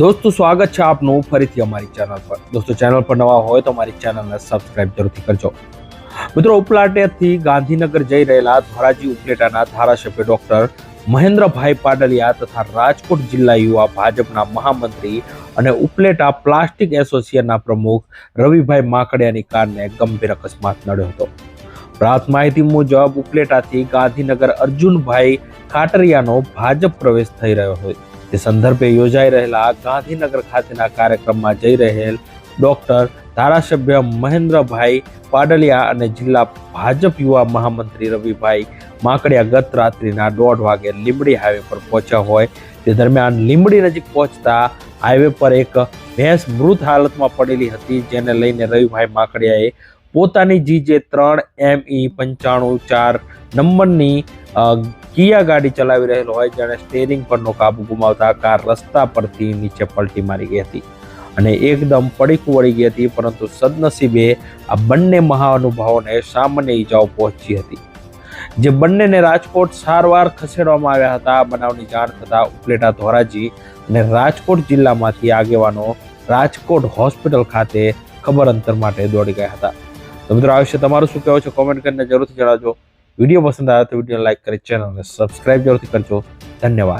દોસ્તો, સ્વાગત છે આપનું ફરીથી અમારી ચેનલ પર. દોસ્તો ચેનલ પર નવા હોય તો અમારી ચેનલને સબસ્ક્રાઇબ જરૂરથી કરજો. મિત્રો, ઉપલાટેથી ગાંધીનગર જઈ રહેલા ધોરાજી ઉપલેટાના ધારાસભ્ય ડોક્ટર મહેન્દ્રભાઈ પાડલિયા તથા રાજકોટ જિલ્લા યુવા ભાજપના મહામંત્રી અને ઉપલેટા પ્લાસ્ટિક એસોસિએશનના પ્રમુખ રવિભાઈ માકડિયાની કારને ગંભીર અકસ્માત નડ્યો હતો. પ્રાપ્ત માહિતી મુજબ ઉપલેટાથી ગાંધીનગર અર્જુનભાઈ કાટરિયાનો ભાજપ પ્રવેશ થઈ રહ્યો હોય. તે સંદર્ભે યોજાઈ રહેલા ગાંધીનગર ખાતેના કાર્યક્રમમાં જઈ રહેલ ડોક્ટર ધારાસભ્ય મહેન્દ્રભાઈ પાડલિયા અને જિલ્લા ભાજપ યુવા મહામંત્રી રવિભાઈ માકડિયા ગત રાત્રિના દોઢ વાગે લીંબડી હાઈવે પર પહોંચ્યા હોય. તે દરમિયાન લીંબડી નજીક પહોંચતા હાઈવે પર એક ભેંસ મૃત હાલતમાં પડેલી હતી, જેને લઈને રવિભાઈ માકડિયાએ પોતાની જીજે ત્રણ એમ ઈ પંચાણું ચાર નંબરની કિયા ગાડી ચલાવી રહેલો હોય જેણે સ્ટેરિંગ પરનો કાબુ ગુમાવતા કાર રસ્તા પરથી નીચે પલટી મારી ગઈ હતી. અને એકદમ પડીકું વળી ગઈ હતી, પરંતુ સદનસીબે આ બંને મહાનુભાવોને સામાન્ય ઈજાઓ પહોંચી હતી. જે બંનેને રાજકોટ સારવાર ખસેડવામાં આવ્યા હતા બનાવની જાણ થતાં ઉપલેટા ધોરાજી અને રાજકોટ જિલ્લામાંથી આગેવાનો રાજકોટ હોસ્પિટલ ખાતે ખબર અંતર માટે દોડી ગયા હતા. તો મિત્રો, આ વિશે તમારું શું કહેવું છે? કોમેન્ટ કરીને જરૂરથી જણાવજો. વીડિયો પસંદ આવ્યો તો વીડિયો લાઈક કરી ચેનલને સબસ્ક્રાઇબ જરૂરથી કરજો. ધન્યવાદ.